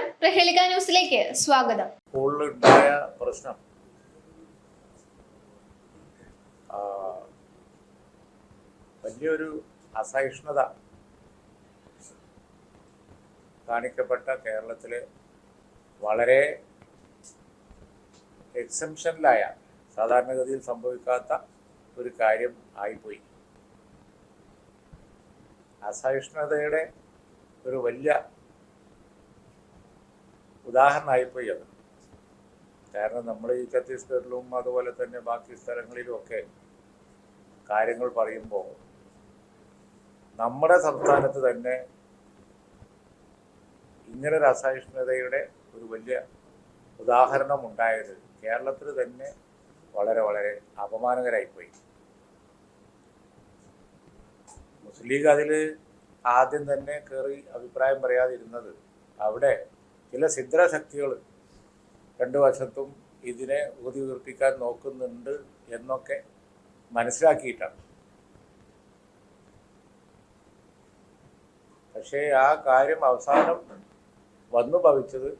നമസ്കാരം. ന്യൂസിലേക്ക് സ്വാഗതം. പ്രശ്നം. വലിയൊരു അസഹിഷ്ണുത കാണിക്കപ്പെട്ട കേരളത്തിലെ വളരെ എക്സംഷനിലായ സാധാരണഗതിയിൽ സംഭവിക്കാത്ത ഒരു കാര്യം ആയിപ്പോയി. അസഹിഷ്ണുതയുടെ ഒരു വലിയ ഉദാഹരണമായിപ്പോയി അത് കാരണം നമ്മൾ ഈ ഛത്തീസ്ഗഡിലും അതുപോലെ തന്നെ ബാക്കി സ്ഥലങ്ങളിലും ഒക്കെ കാര്യങ്ങൾ പറയുമ്പോൾ നമ്മുടെ സംസ്ഥാനത്ത് തന്നെ ഇങ്ങനെ ഒരു അസഹിഷ്ണുതയുടെ ഒരു വലിയ ഉദാഹരണം ഉണ്ടായത് കേരളത്തിൽ തന്നെ വളരെ വളരെ അപമാനകരായിപ്പോയി മുസ്ലിം ലീഗ് അതിൽ ആദ്യം തന്നെ കയറി അഭിപ്രായം പറയാതിരുന്നത് അവിടെ ചില സിദ്രശക്തികൾ രണ്ടു വശത്തും ഇതിനെ ഊതി ഉയർപ്പിക്കാൻ നോക്കുന്നുണ്ട് എന്നൊക്കെ മനസ്സിലാക്കിയിട്ടാണ്. പക്ഷേ ആ കാര്യം അവസാനം വന്നു ഭവിച്ചത്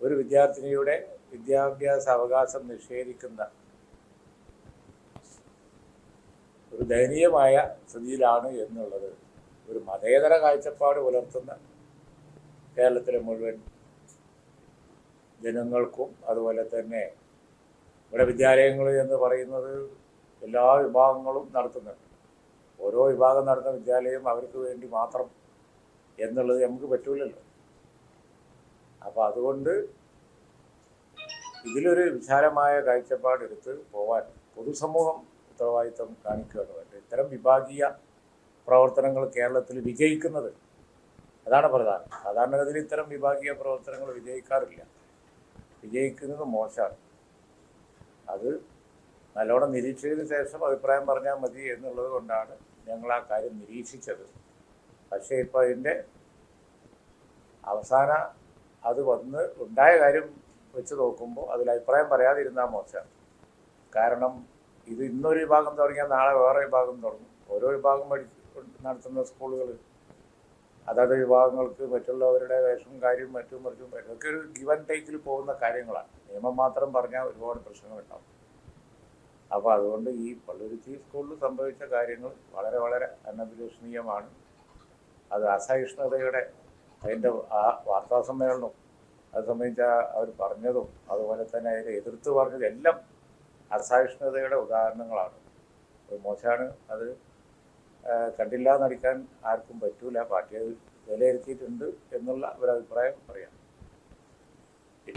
ഒരു വിദ്യാർത്ഥിനിയുടെ വിദ്യാഭ്യാസ അവകാശം നിഷേധിക്കുന്ന ഒരു ദയനീയമായ സ്ഥിതിയിലാണ് എന്നുള്ളത് ഒരു മതേതര കാഴ്ചപ്പാട് പുലർത്തുന്ന കേരളത്തിലെ മുഴുവൻ ജനങ്ങൾക്കും അതുപോലെ തന്നെ ഇവിടെ വിദ്യാലയങ്ങൾ എന്ന് പറയുന്നത് എല്ലാ വിഭാഗങ്ങളും നടത്തുന്നുണ്ട്. ഓരോ വിഭാഗം നടത്തുന്ന വിദ്യാലയം അവർക്ക് വേണ്ടി മാത്രം എന്നുള്ളത് നമുക്ക് പറ്റൂലല്ലോ. അപ്പോൾ അതുകൊണ്ട് ഇതിലൊരു വിശാലമായ കാഴ്ചപ്പാടെടുത്ത് പോവാൻ പൊതുസമൂഹം ഉത്തരവാദിത്വം കാണിക്കുകയാണ് വേണ്ടത് ഇത്തരം വിഭാഗീയ പ്രവർത്തനങ്ങൾ കേരളത്തിൽ വിജയിക്കുന്നത് അതാണ് പ്രധാനം. സാധാരണഗതിയിൽ ഇത്തരം വിഭാഗീയ പ്രവർത്തനങ്ങൾ വിജയിക്കാറില്ല. വിജയിക്കുന്നത് മോശമാണ്. അത് നല്ലോണം നിരീക്ഷിച്ചതിന് ശേഷം അഭിപ്രായം പറഞ്ഞാൽ മതി എന്നുള്ളത് കൊണ്ടാണ് ഞങ്ങൾ ആ കാര്യം നിരീക്ഷിച്ചത്. പക്ഷേ ഇപ്പോൾ അതിന്റെ അവസാന അത് വന്ന് ഉണ്ടായ കാര്യം വെച്ച് നോക്കുമ്പോൾ അതിൽ അഭിപ്രായം പറയാതിരുന്നാൽ മോശമാണ്. കാരണം ഇത് ഇന്നൊരു വിഭാഗം തുടങ്ങിയാൽ നാളെ വേറെ വിഭാഗം തുടങ്ങും. ഓരോ വിഭാഗം പഠി നടത്തുന്ന സ്കൂളുകൾ അതാത് വിഭാഗങ്ങൾക്ക് മറ്റുള്ളവരുടെ വേഷവും കാര്യവും മറ്റും മറിച്ചും ഒക്കെ ഒരു ഗിവൻ ടേക്കിൽ പോകുന്ന കാര്യങ്ങളാണ്. നിയമം മാത്രം പറഞ്ഞാൽ ഒരുപാട് പ്രശ്നങ്ങളുണ്ടാവും അപ്പോൾ അതുകൊണ്ട് ഈ പള്ളുരുത്തി സ്കൂളിൽ സംഭവിച്ച കാര്യങ്ങൾ വളരെ വളരെ അനഭിലഷണീയമാണ്. അത് അസഹിഷ്ണുതയുടെ അതിന്റെ ആ വാർത്താ സമ്മേളനവും അത് സംബന്ധിച്ച അവർ പറഞ്ഞതും അതുപോലെ തന്നെ അതിനെ എതിർത്ത് പറഞ്ഞതും എല്ലാം അസഹിഷ്ണുതയുടെ ഉദാഹരണങ്ങളാണ്. അത് മോശമാണ് അത് കണ്ടില്ല നടിക്കാൻ ആർക്കും പറ്റൂല. പാർട്ടി അത് വിലയിരുത്തിയിട്ടുണ്ട് എന്നുള്ള ഒരു അഭിപ്രായം പറയാം.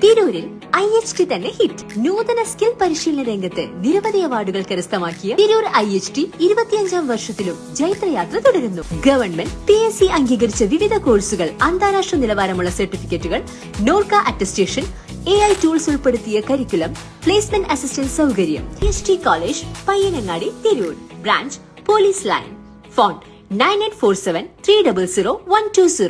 തിരൂരിൽ ഐ എച്ച് ടി തന്നെ ഹിറ്റ് നൂതന സ്കിൽ പരിശീലന രംഗത്ത് നിരവധി അവാർഡുകൾ കരസ്ഥമാക്കിയ തിരൂർ ഐ എച്ച് ടി ഇരുപത്തിയഞ്ചാം വർഷത്തിലും ജൈത്രയാത്ര തുടരുന്നു. ഗവൺമെന്റ് പി എസ് സി അംഗീകരിച്ച വിവിധ കോഴ്സുകൾ അന്താരാഷ്ട്ര നിലവാരമുള്ള സർട്ടിഫിക്കറ്റുകൾ NORKA attestation A I tools ഉൾപ്പെടുത്തിയ കരിക്കുലം പ്ലേസ്മെന്റ് അസിസ്റ്റന്റ് സൗകര്യം S T college Payyanangadi Tirur. Branch police line phone 9847 300